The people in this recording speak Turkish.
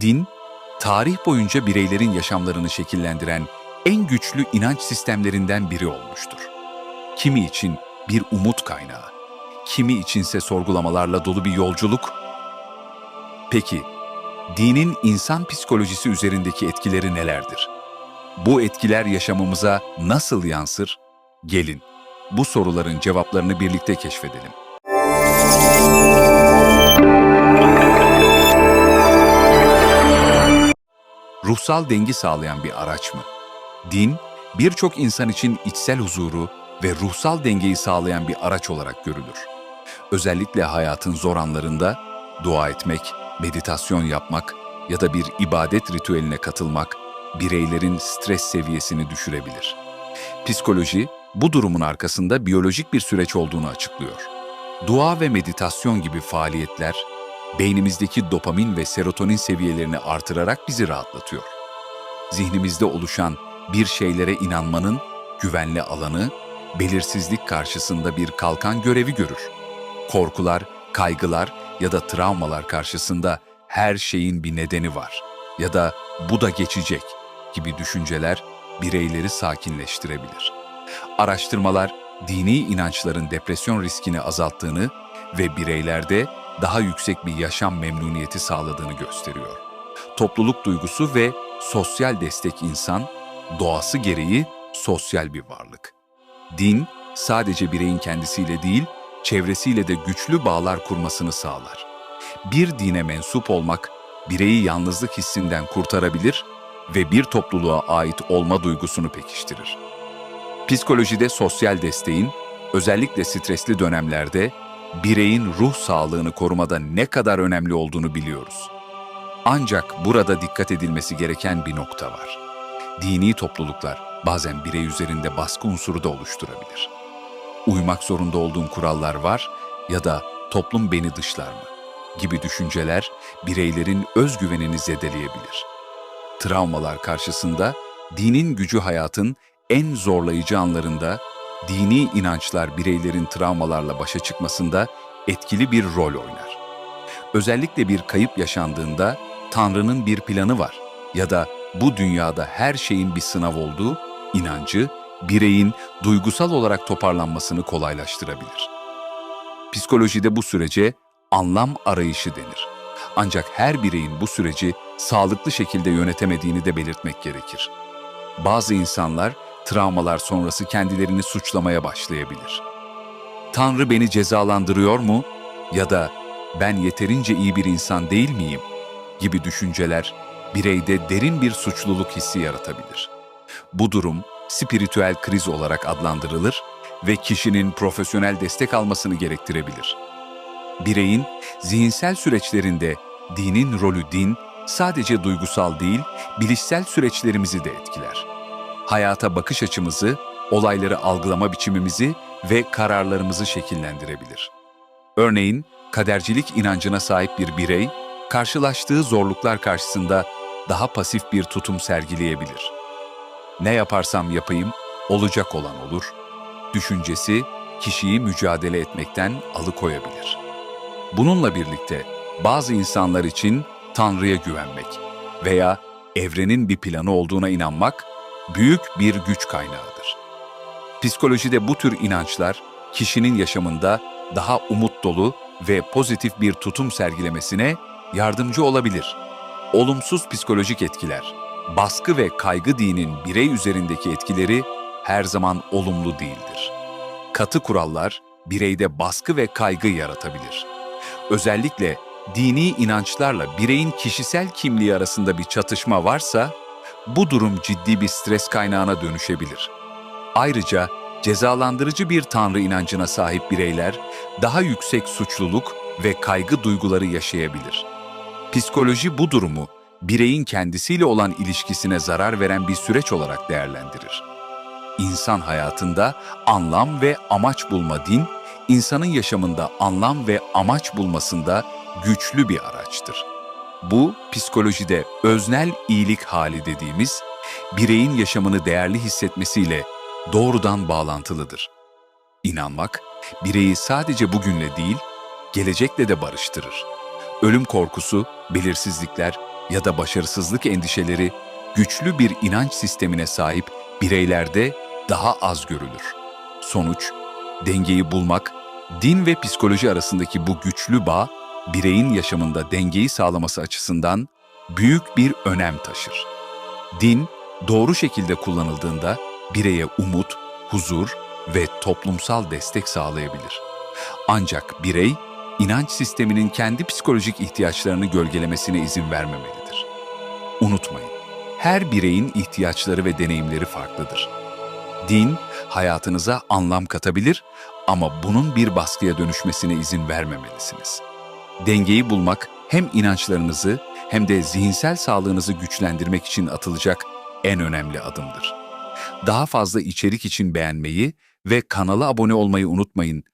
Din, tarih boyunca bireylerin yaşamlarını şekillendiren en güçlü inanç sistemlerinden biri olmuştur. Kimi için bir umut kaynağı, kimi içinse sorgulamalarla dolu bir yolculuk. Peki, dinin insan psikolojisi üzerindeki etkileri nelerdir? Bu etkiler yaşamımıza nasıl yansır? Gelin, bu soruların cevaplarını birlikte keşfedelim. Ruhsal dengi sağlayan bir araç mı? Din, birçok insan için içsel huzuru ve ruhsal dengeyi sağlayan bir araç olarak görülür. Özellikle hayatın zor anlarında dua etmek, meditasyon yapmak ya da bir ibadet ritüeline katılmak bireylerin stres seviyesini düşürebilir. Psikoloji, bu durumun arkasında biyolojik bir süreç olduğunu açıklıyor. Dua ve meditasyon gibi faaliyetler, beynimizdeki dopamin ve serotonin seviyelerini artırarak bizi rahatlatıyor. Zihnimizde oluşan bir şeylere inanmanın güvenli alanı, belirsizlik karşısında bir kalkan görevi görür. Korkular, kaygılar ya da travmalar karşısında her şeyin bir nedeni var ya da bu da geçecek gibi düşünceler bireyleri sakinleştirebilir. Araştırmalar dini inançların depresyon riskini azalttığını ve bireylerde daha yüksek bir yaşam memnuniyeti sağladığını gösteriyor. Topluluk duygusu ve sosyal destek insan, doğası gereği sosyal bir varlık. Din, sadece bireyin kendisiyle değil, çevresiyle de güçlü bağlar kurmasını sağlar. Bir dine mensup olmak, bireyi yalnızlık hissinden kurtarabilir ve bir topluluğa ait olma duygusunu pekiştirir. Psikolojide sosyal desteğin, özellikle stresli dönemlerde, bireyin ruh sağlığını korumada ne kadar önemli olduğunu biliyoruz. Ancak burada dikkat edilmesi gereken bir nokta var. Dini topluluklar bazen birey üzerinde baskı unsuru da oluşturabilir. Uymak zorunda olduğum kurallar var ya da toplum beni dışlar mı gibi düşünceler bireylerin özgüvenini zedeleyebilir. Travmalar karşısında dinin gücü hayatın en zorlayıcı anlarında dini inançlar bireylerin travmalarla başa çıkmasında etkili bir rol oynar. Özellikle bir kayıp yaşandığında Tanrı'nın bir planı var ya da bu dünyada her şeyin bir sınav olduğu inancı bireyin duygusal olarak toparlanmasını kolaylaştırabilir. Psikolojide bu sürece anlam arayışı denir. Ancak her bireyin bu süreci sağlıklı şekilde yönetemediğini de belirtmek gerekir. Bazı insanlar travmalar sonrası kendilerini suçlamaya başlayabilir. Tanrı beni cezalandırıyor mu? Ya da ben yeterince iyi bir insan değil miyim? gibi düşünceler bireyde derin bir suçluluk hissi yaratabilir. Bu durum spiritüel kriz olarak adlandırılır ve kişinin profesyonel destek almasını gerektirebilir. Bireyin zihinsel süreçlerinde dinin rolü din sadece duygusal değil, bilişsel süreçlerimizi de etkiler. Hayata bakış açımızı, olayları algılama biçimimizi ve kararlarımızı şekillendirebilir. Örneğin, kadercilik inancına sahip bir birey, karşılaştığı zorluklar karşısında daha pasif bir tutum sergileyebilir. Ne yaparsam yapayım, olacak olan olur. Düşüncesi kişiyi mücadele etmekten alıkoyabilir. Bununla birlikte bazı insanlar için Tanrı'ya güvenmek veya evrenin bir planı olduğuna inanmak büyük bir güç kaynağıdır. Psikolojide bu tür inançlar kişinin yaşamında daha umut dolu ve pozitif bir tutum sergilemesine yardımcı olabilir. Olumsuz psikolojik etkiler, baskı ve kaygı dinin birey üzerindeki etkileri her zaman olumlu değildir. Katı kurallar bireyde baskı ve kaygı yaratabilir. Özellikle dini inançlarla bireyin kişisel kimliği arasında bir çatışma varsa, bu durum ciddi bir stres kaynağına dönüşebilir. Ayrıca cezalandırıcı bir tanrı inancına sahip bireyler daha yüksek suçluluk ve kaygı duyguları yaşayabilir. Psikoloji bu durumu bireyin kendisiyle olan ilişkisine zarar veren bir süreç olarak değerlendirir. İnsan hayatında anlam ve amaç bulma din, insanın yaşamında anlam ve amaç bulmasında güçlü bir araçtır. Bu psikolojide öznel iyilik hali dediğimiz bireyin yaşamını değerli hissetmesiyle doğrudan bağlantılıdır. İnanmak bireyi sadece bugünle değil, gelecekle de barıştırır. Ölüm korkusu, belirsizlikler ya da başarısızlık endişeleri güçlü bir inanç sistemine sahip bireylerde daha az görülür. Sonuç, dengeyi bulmak, din ve psikoloji arasındaki bu güçlü bağ, bireyin yaşamında dengeyi sağlaması açısından büyük bir önem taşır. Din, doğru şekilde kullanıldığında bireye umut, huzur ve toplumsal destek sağlayabilir. Ancak birey, inanç sisteminin kendi psikolojik ihtiyaçlarını gölgelemesine izin vermemelidir. Unutmayın, her bireyin ihtiyaçları ve deneyimleri farklıdır. Din, hayatınıza anlam katabilir ama bunun bir baskıya dönüşmesine izin vermemelisiniz. Dengeyi bulmak hem inançlarınızı hem de zihinsel sağlığınızı güçlendirmek için atılacak en önemli adımdır. Daha fazla içerik için beğenmeyi ve kanala abone olmayı unutmayın.